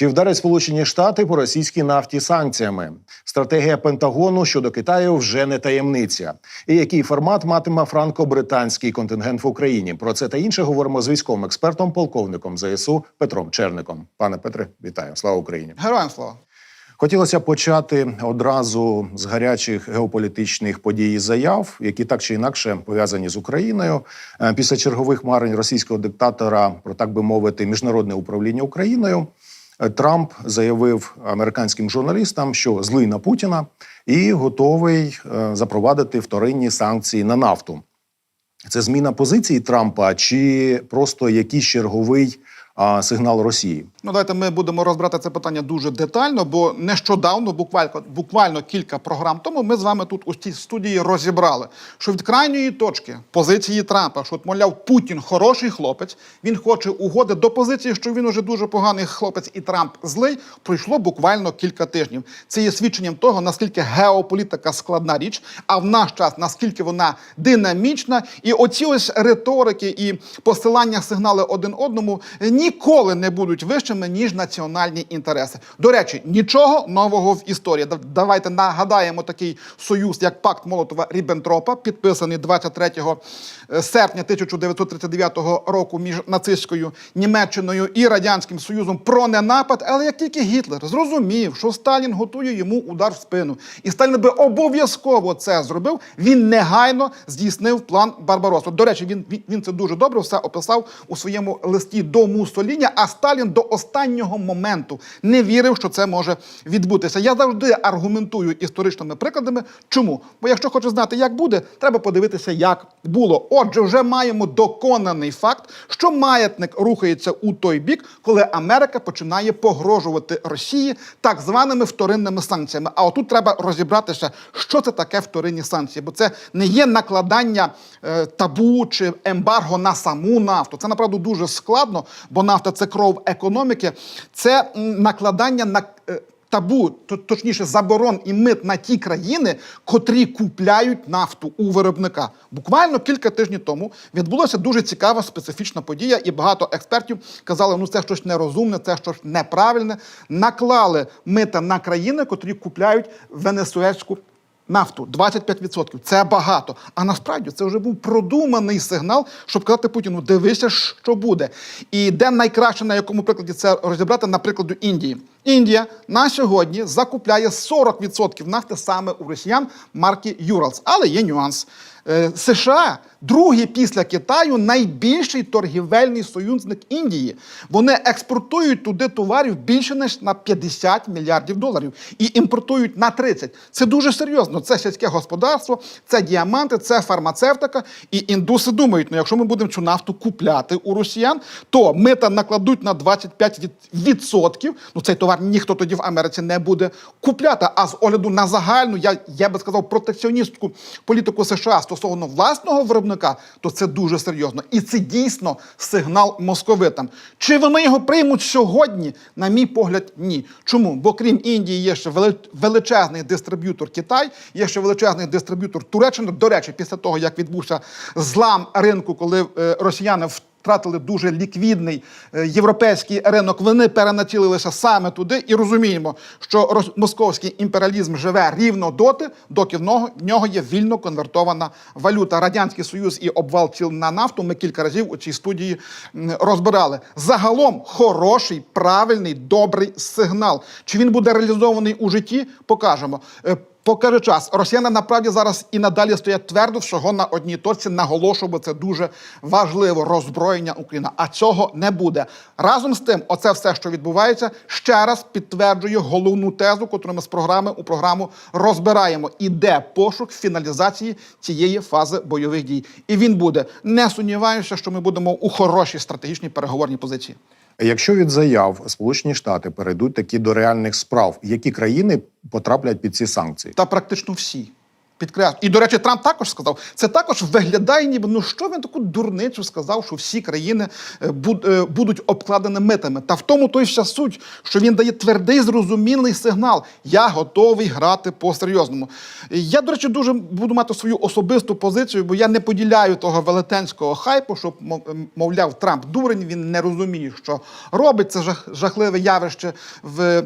Чи вдарять Сполучені Штати по російській нафті санкціями? Стратегія Пентагону щодо Китаю вже не таємниця. І який формат матиме франко-британський контингент в Україні? Про це та інше говоримо з військовим експертом, полковником ЗСУ Петром Черником. Пане Петре, вітаю! Слава Україні! Героям слава. Хотілося почати одразу з гарячих геополітичних подій і заяв, які так чи інакше пов'язані з Україною. Е, Після чергових марень російського диктатора про так би мовити міжнародне управління Україною. Трамп заявив американським журналістам, що злий на Путіна і готовий е, запровадити вторинні санкції на нафту. Це зміна позиції Трампа чи просто якийсь черговий сигнал Росії? Ну, давайте ми будемо розбирати це питання дуже детально, бо нещодавно, буквально, буквально кілька програм тому, ми з вами тут у цій студії розібрали, що від крайньої точки позиції Трампа, що, от, мовляв, Путін хороший хлопець, він хоче угоди до позиції, що він уже дуже поганий хлопець, і Трамп злий, пройшло буквально кілька тижнів. Це є свідченням того, наскільки геополітика складна річ, а в наш час наскільки вона динамічна, і оці ось риторики і посилання сигнали один одному ніколи не будуть вищими ніж національні інтереси. До речі, нічого нового в історії. Да- Давайте нагадаємо такий союз, як пакт Молотова Ріббентропа, підписаний 23 серпня 1939 року між нацистською Німеччиною і радянським Союзом про ненапад. Але як тільки Гітлер зрозумів, що Сталін готує йому удар в спину, і Сталін би обов'язково це зробив, він негайно здійснив план Барбаросу. До речі, він, він, це дуже добре все описав у своєму листі до Муссоліні, а Сталін до останнього моменту не вірив, що це може відбутися. Я завжди аргументую історичними прикладами. Чому? Бо якщо хочеш знати, як буде, треба подивитися, як було. Отже, вже маємо доконаний факт, що маятник рухається у той бік, коли Америка починає погрожувати Росії так званими вторинними санкціями. А отут треба розібратися, що це таке вторинні санкції, бо це не є накладання е, табу чи ембарго на саму нафту. Це направду дуже складно, бо нафта це кров економіки. Це накладання на е, табу, то- точніше, заборон і мит на ті країни, котрі купляють нафту у виробника. Буквально кілька тижнів тому відбулася дуже цікава специфічна подія, і багато експертів казали, ну це щось нерозумне, це щось неправильне. Наклали мита на країни, котрі купляють венесуельську нафту 25%. Це багато. А насправді це вже був продуманий сигнал, щоб казати Путіну, дивися, що буде. І де найкраще на якому прикладі це розібрати на прикладу Індії. Індія на сьогодні закупляє 40% нафти саме у росіян марки Юралс. Але є нюанс. Е, США, другий після Китаю, найбільший торгівельний союзник Індії. Вони експортують туди товарів більше ніж на 50 мільярдів доларів і імпортують на 30. Це дуже серйозно. Це сільське господарство, це діаманти, це фармацевтика. І індуси думають, ну якщо ми будемо цю нафту купляти у росіян, то мита накладуть на 25%. відсотків. Ну цей товар ніхто тоді в Америці не буде купляти. А з огляду на загальну, я, я би сказав, протекціоністську політику США стосовно власного виробника, то це дуже серйозно. І це дійсно сигнал московитам. Чи вони його приймуть сьогодні? На мій погляд, ні. Чому? Бо крім Індії є ще величезний дистриб'ютор Китай, є ще величезний дистриб'ютор Туреччина. До речі, після того як відбувся злам ринку, коли е, росіяни в втратили дуже ліквідний е, європейський ринок. Вони перенацілилися саме туди і розуміємо, що московський імперіалізм живе рівно доти, доки в нього, в нього є вільно конвертована валюта. Радянський Союз і обвал ціл на нафту. Ми кілька разів у цій студії розбирали. Загалом хороший, правильний, добрий сигнал. Чи він буде реалізований у житті? Покажемо. Покаже час. Росіяни направді зараз і надалі стоять твердо всього на одній точці. Наголошую, бо це дуже важливо. Роззброєння України. А цього не буде. Разом з тим, оце все, що відбувається, ще раз підтверджує головну тезу, яку ми з програми у програму розбираємо. Іде пошук фіналізації цієї фази бойових дій. І він буде. Не сумніваюся, що ми будемо у хорошій стратегічній переговорній позиції. Якщо від заяв Сполучені Штати перейдуть такі до реальних справ, які країни потраплять під ці санкції? Та практично всі. Підкреслю. І, до речі, Трамп також сказав, це також виглядає, ніби ну що він таку дурницю сказав, що всі країни е, е, будуть обкладені митами. Та в тому то й вся суть, що він дає твердий, зрозумілий сигнал. Я готовий грати по-серйозному. Я, до речі, дуже буду мати свою особисту позицію, бо я не поділяю того велетенського хайпу, що мов- мовляв, Трамп дурень, він не розуміє, що робить це жах, жахливе явище в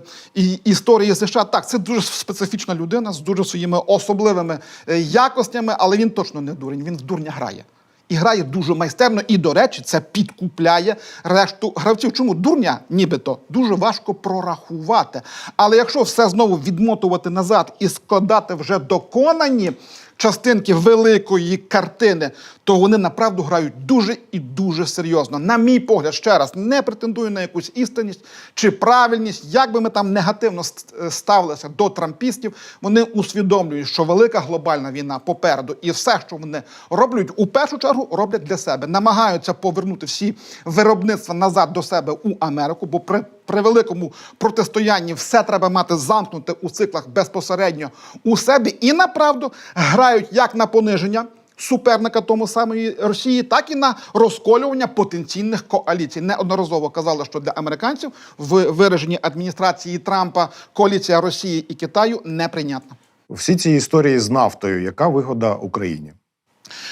історії США. Так, це дуже специфічна людина з дуже своїми особливими якостями, але він точно не дурень, він в дурня грає. І грає дуже майстерно, і, до речі, це підкупляє решту гравців. Чому дурня, нібито, дуже важко прорахувати. Але якщо все знову відмотувати назад і складати вже доконані частинки великої картини, то вони направду грають дуже і дуже серйозно. На мій погляд, ще раз, не претендую на якусь істинність чи правильність, як би ми там негативно ставилися до трампістів, вони усвідомлюють, що велика глобальна війна попереду, і все, що вони роблять, у першу чергу роблять для себе, намагаються повернути всі виробництва назад до себе у Америку, бо при при великому протистоянні все треба мати замкнуте у циклах безпосередньо у себе і направду грають як на пониження. Суперника тому самої Росії, так і на розколювання потенційних коаліцій. Неодноразово казали, що для американців в вираженні адміністрації Трампа коаліція Росії і Китаю неприйнятна. Всі ці історії з нафтою, яка вигода Україні?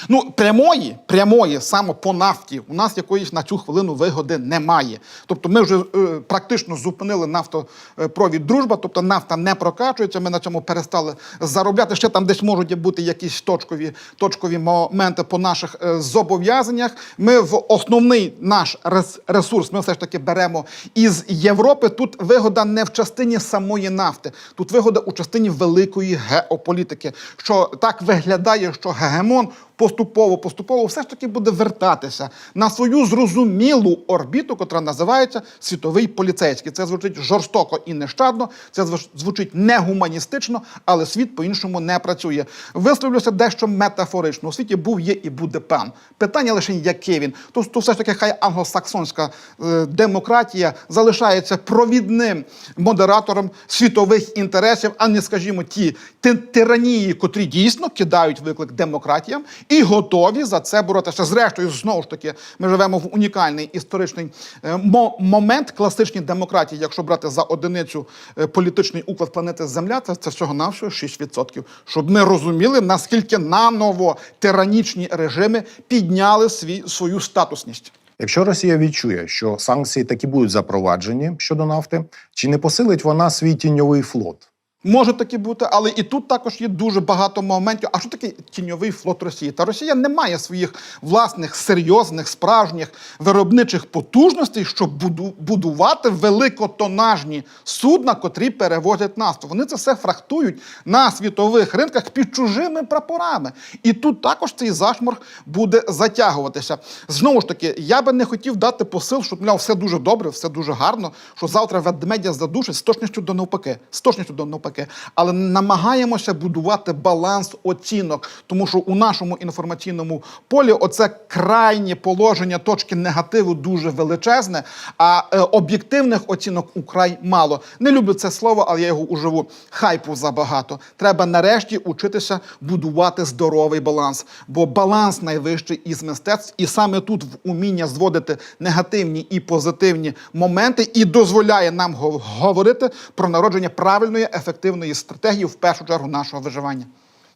Ну, прямої, прямої саме по нафті у нас якоїсь на цю хвилину вигоди немає. Тобто ми вже е, практично зупинили нафтопровід дружба, тобто нафта не прокачується. Ми на цьому перестали заробляти. Ще там десь можуть бути якісь точкові, точкові моменти по наших е, зобов'язаннях. Ми в основний наш рес- ресурс ми все ж таки беремо із Європи. Тут вигода не в частині самої нафти, тут вигода у частині великої геополітики. Що так виглядає, що гегемон поступово, поступово все ж таки буде вертатися на свою зрозумілу орбіту, котра називається світовий поліцейський. Це звучить жорстоко і нещадно, це звучить негуманістично, але світ по-іншому не працює. Висловлюся дещо метафорично. У світі був, є і буде пан. Питання лише який він. То, то все ж таки хай англосаксонська е, демократія залишається провідним модератором світових інтересів, а не, скажімо, ті ти- тиранії, котрі дійсно кидають виклик демократіям і готові за це боротися. Зрештою, знову ж таки, ми живемо в унікальний історичний е, мо- момент класичній демократії. Якщо брати за одиницю е, політичний уклад планети Земля, це, це всього навсього 6%. Щоб ми розуміли, наскільки наново тиранічні режими підняли свій, свою статусність. Якщо Росія відчує, що санкції таки будуть запроваджені щодо нафти, чи не посилить вона свій тіньовий флот? Може таки бути, але і тут також є дуже багато моментів. А що таке тіньовий флот Росії? Та Росія не має своїх власних серйозних справжніх виробничих потужностей, щоб буду- будувати великотонажні судна, котрі перевозять нафту. Вони це все фрахтують на світових ринках під чужими прапорами. І тут також цей зашморг буде затягуватися. Знову ж таки, я би не хотів дати посил, що мовляв, все дуже добре, все дуже гарно, що завтра ведмедя задушить з точністю до навпаки. З точністю до навпаки. Але намагаємося будувати баланс оцінок, тому що у нашому інформаційному полі оце крайнє положення точки негативу дуже величезне, а е, об'єктивних оцінок украй мало. Не люблю це слово, але я його уживу. Хайпу забагато. Треба нарешті учитися будувати здоровий баланс, бо баланс найвищий із мистецтв, і саме тут в уміння зводити негативні і позитивні моменти і дозволяє нам говорити про народження правильної ефективної стратегії в першу чергу нашого виживання.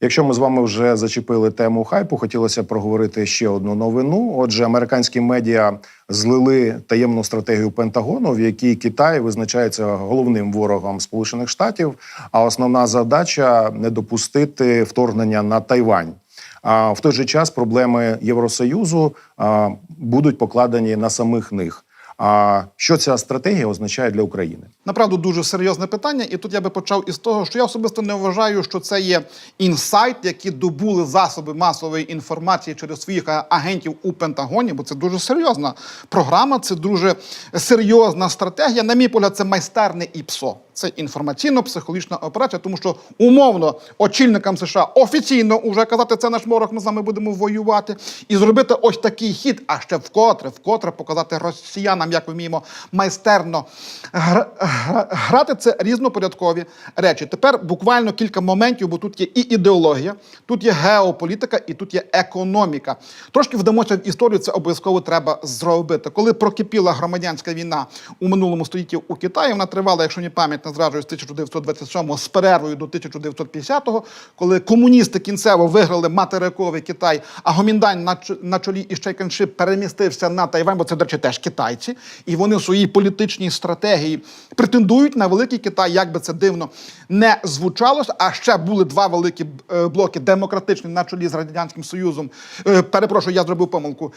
Якщо ми з вами вже зачепили тему хайпу, хотілося проговорити ще одну новину. Отже, американські медіа злили таємну стратегію Пентагону, в якій Китай визначається головним ворогом Сполучених Штатів. А основна задача не допустити вторгнення на Тайвань. А в той же час проблеми Євросоюзу будуть покладені на самих них. А що ця стратегія означає для України? Направду дуже серйозне питання, і тут я би почав із того, що я особисто не вважаю, що це є інсайт, які добули засоби масової інформації через своїх агентів у Пентагоні, бо це дуже серйозна програма, це дуже серйозна стратегія. На мій погляд, це майстерне ІПСО. Це інформаційно-психологічна операція, тому що умовно очільникам США офіційно вже казати, це наш ворог, ми з вами будемо воювати, і зробити ось такий хід, а ще вкотре, вкотре показати росіянам, як ми вміємо майстерно грати це різнопорядкові речі. Тепер буквально кілька моментів, бо тут є і ідеологія, тут є геополітика, і тут є економіка. Трошки вдамося в історію, це обов'язково треба зробити. Коли прокипіла громадянська війна у минулому столітті у Китаї, вона тривала, якщо не пам'ять не зраджує, з 1927 з перервою до 1950-го, коли комуністи кінцево виграли материковий Китай, а Гоміндань на, чолі із Чайканши перемістився на Тайвань, бо це, до речі, теж китайці, і вони в своїй політичній стратегії претендують на великий Китай, як би це дивно не звучалося. А ще були два великі е, блоки: демократичний на чолі з радянським Союзом. Е, Перепрошую, я зробив помилку.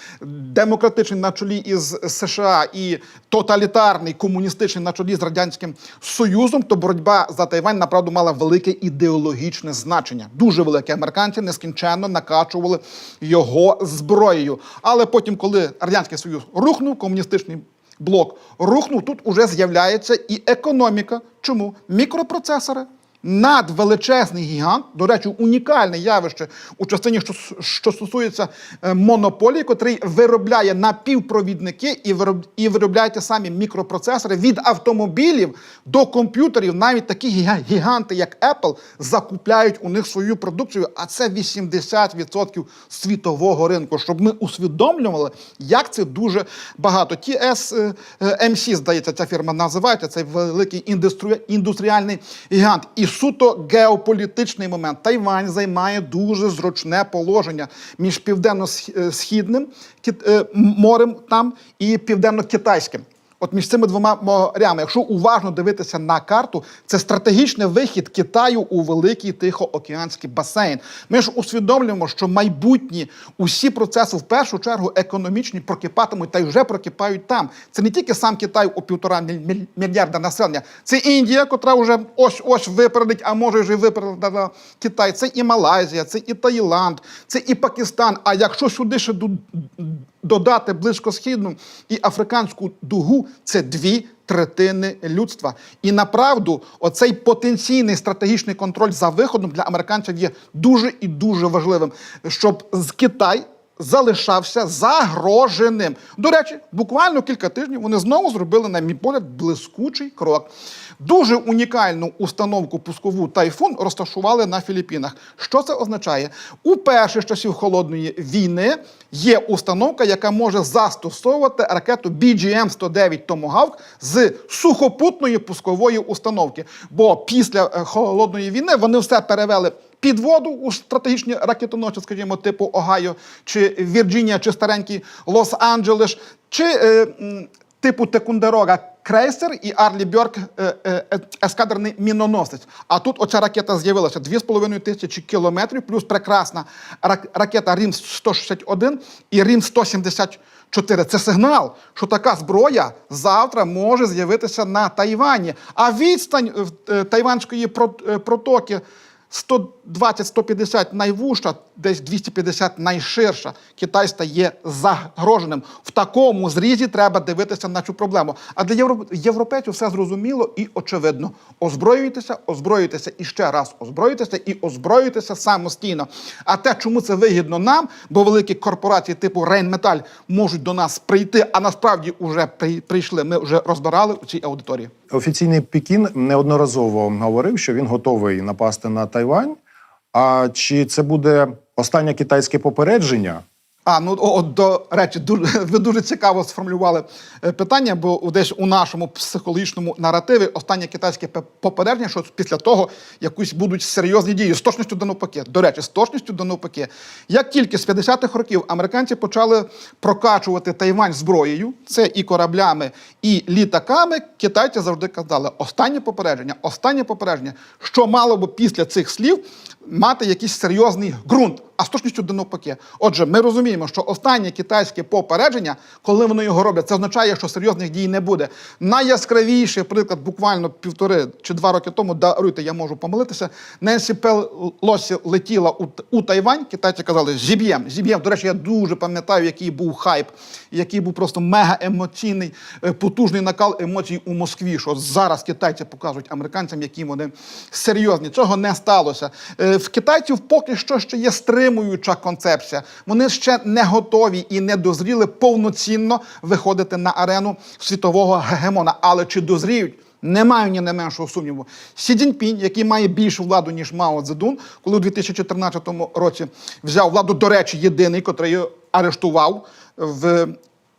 Демократичний на чолі із США і тоталітарний комуністичний на чолі з радянським Союзом. То боротьба за Тайвань направду мала велике ідеологічне значення. Дуже велике. Американці нескінченно накачували його зброєю. Але потім, коли радянський союз рухнув, комуністичний блок рухнув, тут уже з'являється і економіка. Чому? Мікропроцесори. Надвеличезний гігант, до речі, унікальне явище у частині, що, що стосується е, монополії, котрий виробляє напівпровідники і вироб, і виробляє ті самі мікропроцесори від автомобілів до комп'ютерів. Навіть такі гіганти, як Apple, закупляють у них свою продукцію, а це 80% світового ринку. Щоб ми усвідомлювали, як це дуже багато. TSMC, здається, ця фірма називається, цей великий індустріальний гігант. І суто геополітичний момент. Тайвань займає дуже зручне положення між південно-східним е, морем там і південно-китайським. От між цими двома морями, якщо уважно дивитися на карту, це стратегічний вихід Китаю у великий Тихоокеанський басейн. Ми ж усвідомлюємо, що майбутні усі процеси, в першу чергу, економічні, прокипатимуть та й вже прокипають там. Це не тільки сам Китай у півтора міль- міль- мільярда населення, це Індія, котра вже ось ось випередить, а може вже випередила Китай. Це і Малайзія, це і Таїланд, це і Пакистан. А якщо сюди ще додати близькосхідну і африканську дугу, це дві третини людства. І направду, оцей потенційний стратегічний контроль за виходом для американців є дуже і дуже важливим, щоб з Китай. Залишався загроженим. До речі, буквально кілька тижнів вони знову зробили, на мій погляд, блискучий крок. Дуже унікальну установку пускову тайфун розташували на Філіппінах. Що це означає? У перших часів холодної війни є установка, яка може застосовувати ракету BGM-109 Tomahawk з сухопутної пускової установки. Бо після е, холодної війни вони все перевели під воду у стратегічні ракетоносці, скажімо, типу Огайо, чи Вірджинія, чи старенький Лос-Анджелес, чи е, типу Текундерога крейсер і Арлі Бьорк е, е, е, ескадрний міноносець. А тут оця ракета з'явилася 2,5 тисячі кілометрів, плюс прекрасна рак- ракета Рім 161 і Рім 174. Це сигнал, що така зброя завтра може з'явитися на Тайвані. А відстань Тайванської прот- е, протоки 120-150 найвужча, десь 250 найширша. Китай стає загроженим. В такому зрізі треба дивитися на цю проблему. А для євро- європейців все зрозуміло і очевидно. Озброюйтеся, озброюйтеся і ще раз озброюйтеся і озброюйтеся самостійно. А те, чому це вигідно нам, бо великі корпорації типу Рейнметаль можуть до нас прийти, а насправді вже при- прийшли. Ми вже розбирали у цій аудиторії. Офіційний Пекін неодноразово говорив, що він готовий напасти на Тайвань. А чи це буде останнє китайське попередження? А ну от, до речі, дуже, ви дуже цікаво сформулювали е, питання, бо десь у нашому психологічному наративі останнє китайське попередження, що після того якусь будуть серйозні дії з точністю до навпаки. До речі, з точністю до навпаки. Як тільки з 50-х років американці почали прокачувати Тайвань зброєю, це і кораблями, і літаками, китайці завжди казали: останнє попередження, останнє попередження, що мало би після цих слів мати якийсь серйозний ґрунт, а з точністю до навпаки. Отже, ми розуміємо, що останнє китайське попередження, коли вони його роблять, це означає, що серйозних дій не буде. Найяскравіший приклад, буквально півтори чи два роки тому, даруйте, я можу помилитися. Ненсі Пелосі летіла у, у Тайвань. Китайці казали зіб'єм, зіб'єм. До речі, я дуже пам'ятаю, який був хайп, який був просто мега емоційний, е, потужний накал емоцій у Москві. Що зараз китайці показують американцям, які вони серйозні. Цього не сталося. Е, В китайців поки що ще є стримуюча концепція. Вони ще не готові і не дозріли повноцінно виходити на арену світового гегемона. Але чи дозріють? Не маю ні не меншого сумніву. Сі Цзіньпінь, який має більшу владу, ніж Мао Цзедун, коли у 2014 році взяв владу, до речі, єдиний, котрий арештував в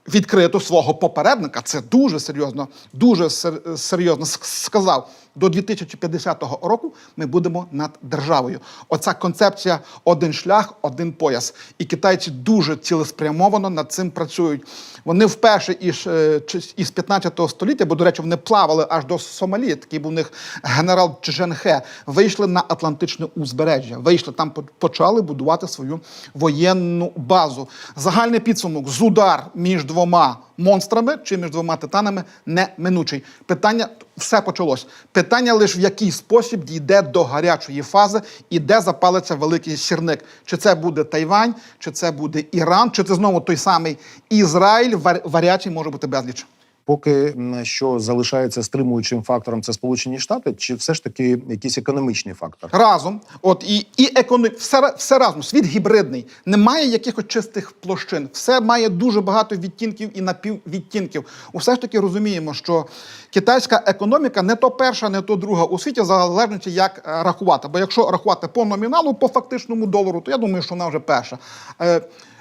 відкрито свого попередника. Це дуже серйозно, дуже серйозно сказав. До 2050 року ми будемо над державою. Оця концепція один шлях, один пояс. І китайці дуже цілеспрямовано над цим працюють. Вони вперше із, е, із 15 століття, бо, до речі, вони плавали аж до Сомалі. Такий був у них генерал Чженхе. Вийшли на Атлантичне узбережжя. Вийшли там, почали будувати свою воєнну базу. Загальний підсумок з удар між двома монстрами чи між двома титанами неминучий. Питання все почалось. Питання лише в який спосіб дійде до гарячої фази і де запалиться великий сірник. Чи це буде Тайвань, чи це буде Іран, чи це знову той самий Ізраїль. Вар- Варіацій може бути безліч. Поки що залишається стримуючим фактором, це Сполучені Штати, чи все ж таки якийсь економічний фактор? Разом, от і, і економ... все, все разом, світ гібридний, немає якихось чистих площин, все має дуже багато відтінків і напіввідтінків. Усе ж таки розуміємо, що китайська економіка не то перша, не то друга у світі, в залежності як е, рахувати. Бо якщо рахувати по номіналу, по фактичному долару, то я думаю, що вона вже перша.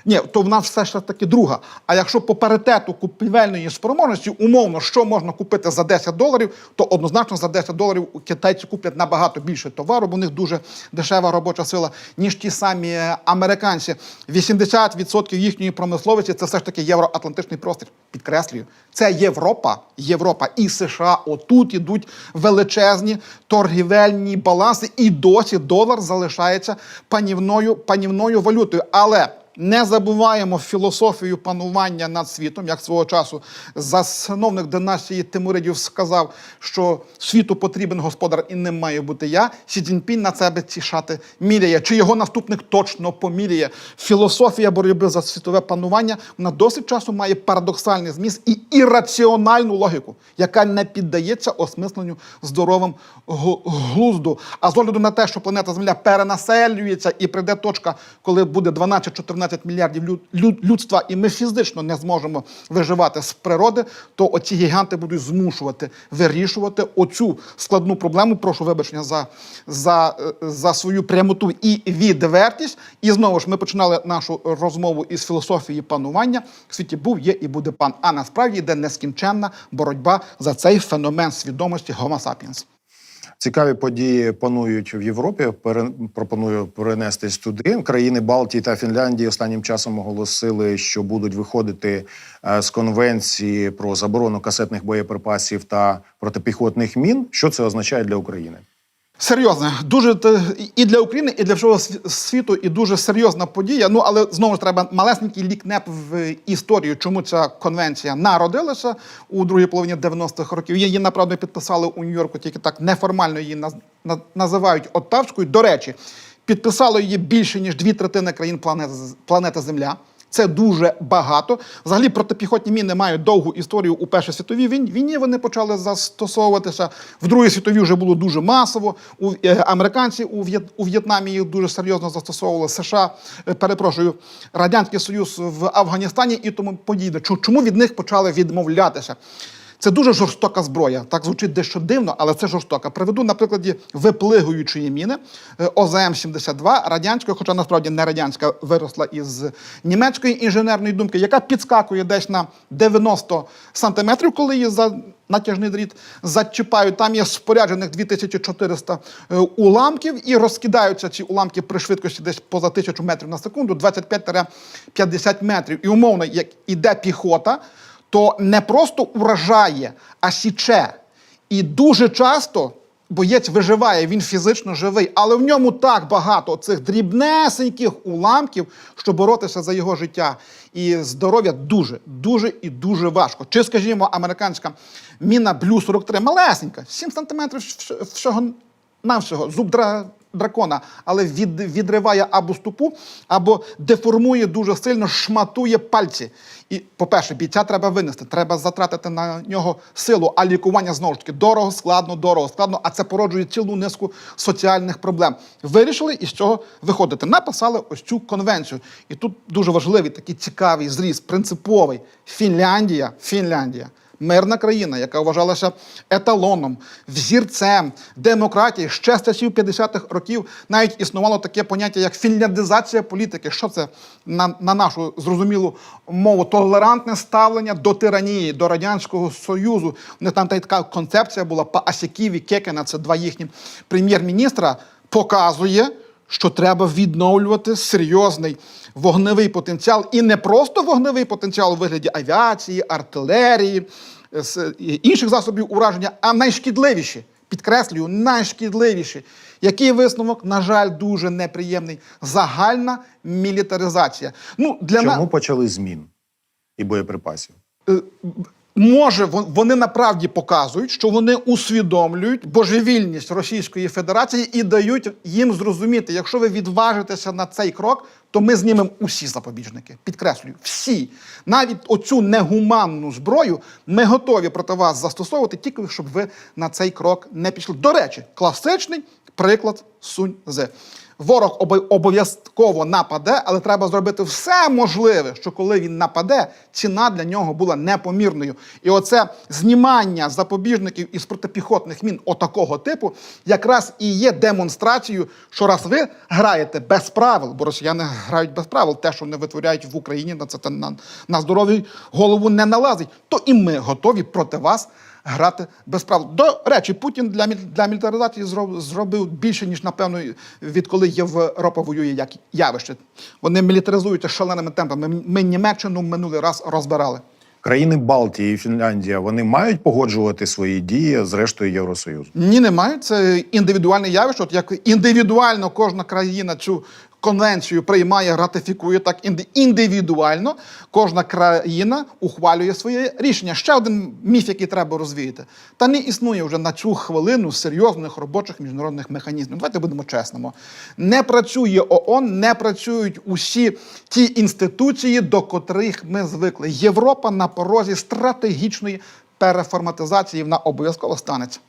Ні, то в нас все ж таки друга. А якщо по паритету купівельної спроможності, умовно, що можна купити за 10 доларів, то однозначно за 10 доларів китайці куплять набагато більше товару, бо у них дуже дешева робоча сила, ніж ті самі е, американці. 80% їхньої промисловості це все ж таки євроатлантичний простір. Підкреслюю, це Європа, Європа і США. Отут ідуть величезні торгівельні баланси, і досі долар залишається панівною, панівною валютою. Але не забуваємо філософію панування над світом, як свого часу засновник династії Тимуридів сказав, що світу потрібен господар і не має бути я. Сі Цзіньпінь на себе ці шати міряє. Чи його наступник точно поміряє? Філософія боротьби за світове панування вона досить часу має парадоксальний зміст і ірраціональну логіку, яка не піддається осмисленню здоровим глузду. А з огляду на те, що планета Земля перенаселюється і прийде точка, коли буде 12-14 мільярдів лю- лю- людства, і ми фізично не зможемо виживати з природи, то оці гіганти будуть змушувати вирішувати оцю складну проблему. Прошу вибачення за, за, е, за свою прямоту і відвертість. І знову ж ми починали нашу розмову із філософії панування. В світі був, є і буде пан. А насправді йде нескінченна боротьба за цей феномен свідомості Homo sapiens. Цікаві події панують в Європі. Пропоную перенестись туди. Країни Балтії та Фінляндії останнім часом оголосили, що будуть виходити е, з конвенції про заборону касетних боєприпасів та протипіхотних мін. Що це означає для України? Серйозно, дуже і для України, і для всього світу, і дуже серйозна подія. Ну але знову ж треба малесенький лікнеп в історію, чому ця конвенція народилася у другій половині 90-х років. Її направду підписали у Нью-Йорку, тільки так неформально її наз- на- називають Оттавською. До речі, підписало її більше ніж дві третини країн планети Земля. Це дуже багато. Взагалі протипіхотні міни мають довгу історію у Першій світовій війні. Вони почали застосовуватися. В Другій світовій вже було дуже масово. У е, американці у, у В'єтнамі їх дуже серйозно застосовували. США, е, перепрошую, Радянський Союз в Афганістані і тому подібне. Чому від них почали відмовлятися? Це дуже жорстока зброя. Так звучить дещо дивно, але це жорстока. Приведу на прикладі виплигуючої міни е, ОЗМ-72 радянської, хоча насправді не радянська, виросла із німецької інженерної думки, яка підскакує десь на 90 сантиметрів, коли її за натяжний дріт зачіпають. Там є споряджених 2400 е, уламків і розкидаються ці уламки при швидкості десь поза 1000 метрів на секунду, 25-50 метрів. І умовно, як іде піхота, то не просто уражає, а січе. І дуже часто боєць виживає, він фізично живий, але в ньому так багато цих дрібнесеньких уламків, що боротися за його життя і здоров'я дуже, дуже і дуже важко. Чи, скажімо, американська міна Блю 43 малесенька, 7 сантиметрів всього навсього, зуб дра, дракона, але від, відриває або ступу, або деформує дуже сильно, шматує пальці. І, по-перше, бійця треба винести, треба затратити на нього силу, а лікування знову ж таки дорого, складно, дорого, складно, а це породжує цілу низку соціальних проблем. Вирішили із цього виходити. Написали ось цю конвенцію. І тут дуже важливий такий цікавий зріз, принциповий. Фінляндія, Фінляндія мирна країна, яка вважалася еталоном, взірцем демократії ще з часів 50-х років навіть існувало таке поняття, як фінляндизація політики. Що це на, на нашу зрозумілу мову? Толерантне ставлення до тиранії, до радянського союзу. Не там та така концепція була Паасіків і Кекена, це два їхні прем'єр-міністра, показує, що треба відновлювати серйозний вогневий потенціал, і не просто вогневий потенціал у вигляді авіації, артилерії, е, інших засобів ураження, а найшкідливіші. Підкреслюю, найшкідливіші. Який висновок, на жаль, дуже неприємний. Загальна мілітаризація. Ну, для на- Чому почали змін і боєприпасів? Може, вон- вони направді показують, що вони усвідомлюють божевільність Російської Федерації і дають їм зрозуміти, якщо ви відважитеся на цей крок, то ми знімемо усі запобіжники. Підкреслюю, всі. Навіть оцю негуманну зброю ми готові проти вас застосовувати, тільки щоб ви на цей крок не пішли. До речі, класичний приклад Сунь Зе. Ворог обов'язково нападе, але треба зробити все можливе, що коли він нападе, ціна для нього була непомірною. І оце знімання запобіжників із протипіхотних мін отакого типу якраз і є демонстрацією, що раз ви граєте без правил, бо росіяни грають без правил, те, що вони витворяють в Україні, на це на, на здоров'ю голову не налазить, то і ми готові проти вас грати без правил. До речі, Путін для, для мілітаризації зроб- зробив більше, ніж, напевно, відколи Європа воює як явище. Вони мілітаризуються шаленими темпами. Ми- Німеччину минулий раз розбирали. Країни Балтії і Фінляндія вони мають погоджувати свої дії з рештою Євросоюзу. Ні, немає. Це індивідуальне явище. От як індивідуально кожна країна цю конвенцію приймає, ратифікує, так інди- індивідуально кожна країна ухвалює своє рішення. Ще один міф, який треба розвіяти. Та не існує вже на цю хвилину серйозних робочих міжнародних механізмів. Давайте будемо чесними. Не працює ООН, не працюють усі ті інституції, до котрих ми звикли. Європа на порозі стратегічної переформатизації вона обов'язково станеться.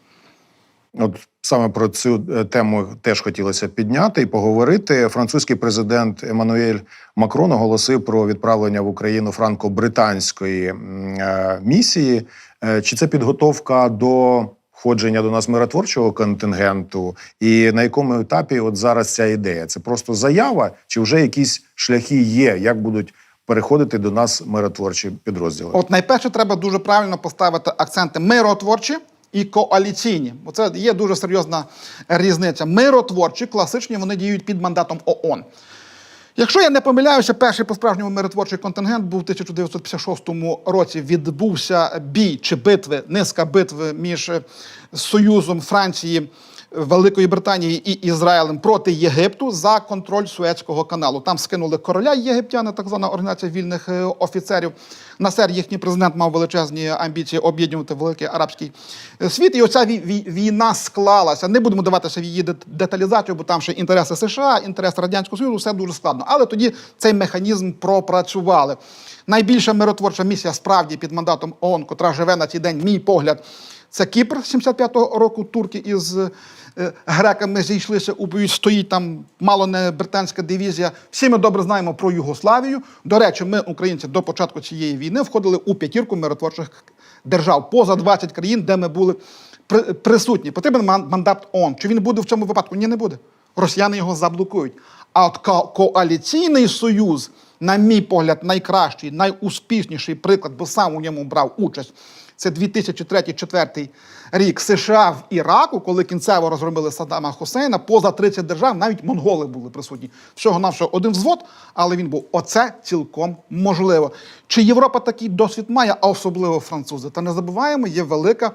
От саме про цю е, тему теж хотілося підняти і поговорити. Французький президент Еммануель Макрон оголосив про відправлення в Україну франко-британської е, місії. Е, Чи це підготовка до входження до нас миротворчого контингенту? І на якому етапі от зараз ця ідея? Це просто заява, чи вже якісь шляхи є, як будуть переходити до нас миротворчі підрозділи? От найперше треба дуже правильно поставити акценти миротворчі і коаліційні. Бо це є дуже серйозна різниця. Миротворчі, класичні, вони діють під мандатом ООН. Якщо я не помиляюся, перший по-справжньому миротворчий контингент був у 1956 році. Відбувся бій чи битви, низка битв між Союзом Франції, Великої Британії і Ізраїлем проти Єгипту за контроль Суецького каналу. Там скинули короля єгиптяни, так звана організація вільних е, офіцерів. Насер їхній президент мав величезні амбіції об'єднувати великий арабський е, світ. І оця вій- вій- війна склалася. Не будемо даватися в її деталізацію, бо там ще інтереси США, інтереси Радянського Союзу, все дуже складно. Але тоді цей механізм пропрацювали. Найбільша миротворча місія справді під мандатом ООН, котра живе на цей день, мій погляд, це Кіпр 75-го року. Турки із е, греками зійшлися у бою. Стоїть там мало не британська дивізія. Всі ми добре знаємо про Югославію. До речі, ми, українці, до початку цієї війни входили у п'ятірку миротворчих держав поза 20 країн, де ми були при- присутні. Потрібен мандат ООН. Чи він буде в цьому випадку? Ні, не буде. Росіяни його заблокують. А от ко- коаліційний союз, на мій погляд, найкращий, найуспішніший приклад, бо сам у ньому брав участь. Це 2003-2004 рік США в Іраку, коли кінцево розробили Саддама Хусейна, поза 30 держав, навіть монголи були присутні. Всього навшого один взвод, але він був. Оце цілком можливо. Чи Європа такий досвід має, а особливо французи? Та не забуваємо, є велика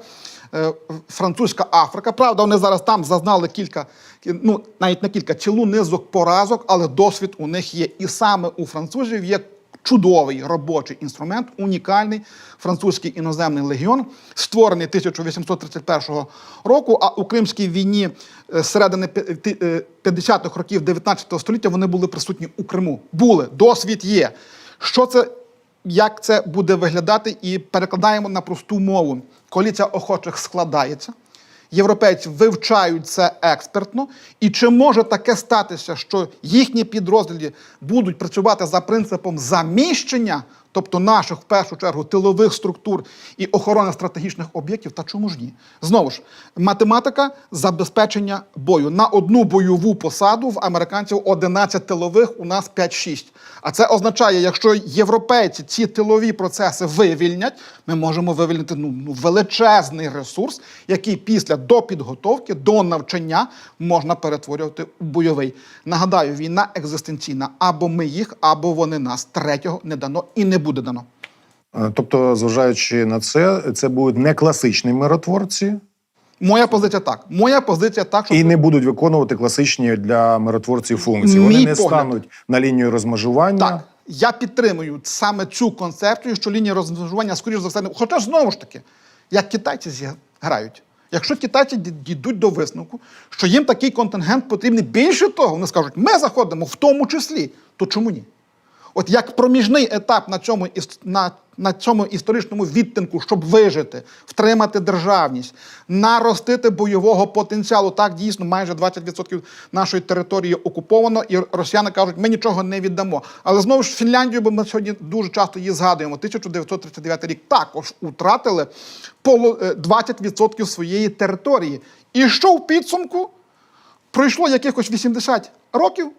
французька Африка. Правда, вони зараз там зазнали кілька, ну навіть не кілька, цілу низок поразок, але досвід у них є. І саме у французів є чудовий робочий інструмент, унікальний французький іноземний легіон, створений 1831 року. А у Кримській війні е, середини пе- е, 50-х років 19 століття вони були присутні у Криму. Були досвід є. Що це? Як це буде виглядати, і перекладаємо на просту мову. Коаліція охочих складається. Європейці вивчають це експертно, і чи може таке статися, що їхні підрозділі будуть працювати за принципом заміщення тобто наших в першу чергу тилових структур і охорони стратегічних об'єктів, та чому ж ні? Знову ж, математика забезпечення бою. На одну бойову посаду в американців 11 тилових, у нас 5-6. А це означає, якщо європейці ці тилові процеси вивільнять, ми можемо вивільнити ну, ну, величезний ресурс, який після допідготовки, до навчання можна перетворювати у бойовий. Нагадаю, війна екзистенційна. Або ми їх, або вони нас. Третього не дано і не буде дано. Е, Тобто, зважаючи на це, це будуть не класичні миротворці Моя позиція так. Моя позиція так, що і не будуть виконувати класичні для миротворців функції. Вони не погляд. стануть на лінію розмежування. Так, я підтримую саме цю концепцію, що лінія розмежування, скоріш за все, не. Хоча знову ж таки, як китайці зіграють. Якщо китайці дійдуть до висновку, що їм такий контингент потрібний, більше того, вони скажуть, ми заходимо в тому числі, то чому ні? От як проміжний етап на цьому, на, на цьому історичному відтинку, щоб вижити, втримати державність, наростити бойового потенціалу. Так, дійсно, майже 20% нашої території окуповано, і росіяни кажуть, ми нічого не віддамо. Але знову ж Фінляндію, бо ми сьогодні дуже часто її згадуємо. 1939 рік також втратили поло- е, 20% своєї території. І що в підсумку? Пройшло якихось 80 років,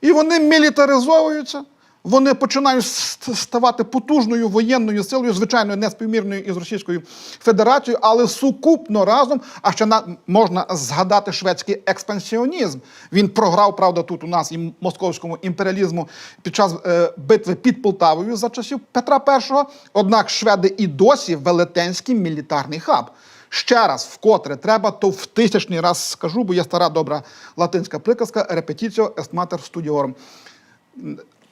і вони мілітаризовуються. Вони починають ставати потужною воєнною силою, звичайно, не співмірною із Російською Федерацією, але сукупно разом. А ще на, можна згадати шведський експансіонізм. Він програв, правда, тут у нас і московському імперіалізму під час е, битви під Полтавою за часів Петра І. Однак шведи і досі велетенський мілітарний хаб. Ще раз, вкотре треба, то в тисячний раз скажу, бо є стара добра латинська приказка репетіціо mater studiorum.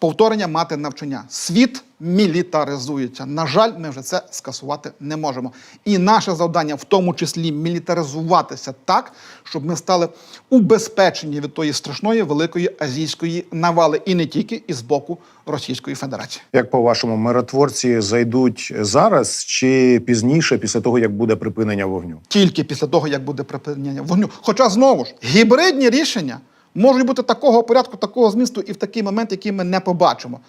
Повторення мати навчання. Світ мілітаризується. На жаль, ми вже це скасувати не можемо. І наше завдання, в тому числі, мілітаризуватися так, щоб ми стали убезпечені від тої страшної великої азійської навали, і не тільки із боку Російської Федерації. Як по-вашому, миротворці зайдуть зараз чи пізніше, після того як буде припинення вогню? тільки після того, як буде припинення вогню. Хоча знову ж гібридні рішення можуть бути такого порядку, такого змісту і в такий момент, який ми не побачимо.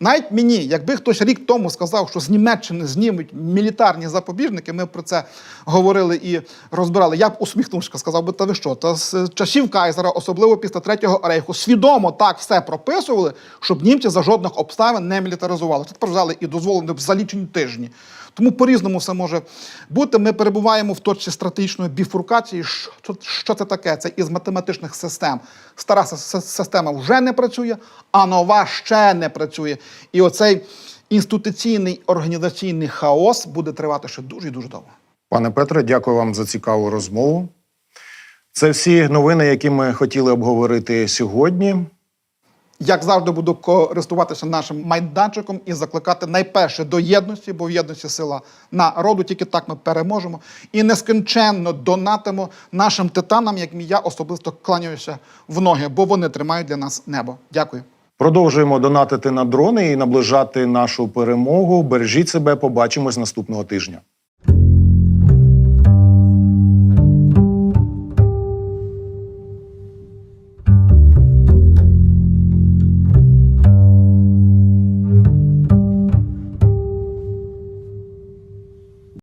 Навіть мені, якби хтось рік тому сказав, що з Німеччини знімуть мілітарні запобіжники, ми про це говорили і розбирали. Я б усміхнувся, сказав би, та ви що? Та з часів Кайзера, особливо після Третього рейху, свідомо так все прописували, щоб німці за жодних обставин не мілітаризували. Тепер взяли і дозволили б за лічені тижні. Тому по-різному все може бути. Ми перебуваємо в точці стратегічної біфуркації. Що, це таке? Це із математичних систем. Стара система вже не працює, а нова ще не працює. І оцей інституційний організаційний хаос буде тривати ще дуже і дуже довго. Пане Петре, дякую вам за цікаву розмову. Це всі новини, які ми хотіли обговорити сьогодні. Як завжди, буду користуватися нашим майданчиком і закликати найперше до єдності, бо в єдності сила народу, тільки так ми переможемо. І нескінченно донатимо нашим титанам, як я особисто кланяюся в ноги, бо вони тримають для нас небо. Дякую. Продовжуємо донатити на дрони і наближати нашу перемогу. Бережіть себе, побачимось наступного тижня.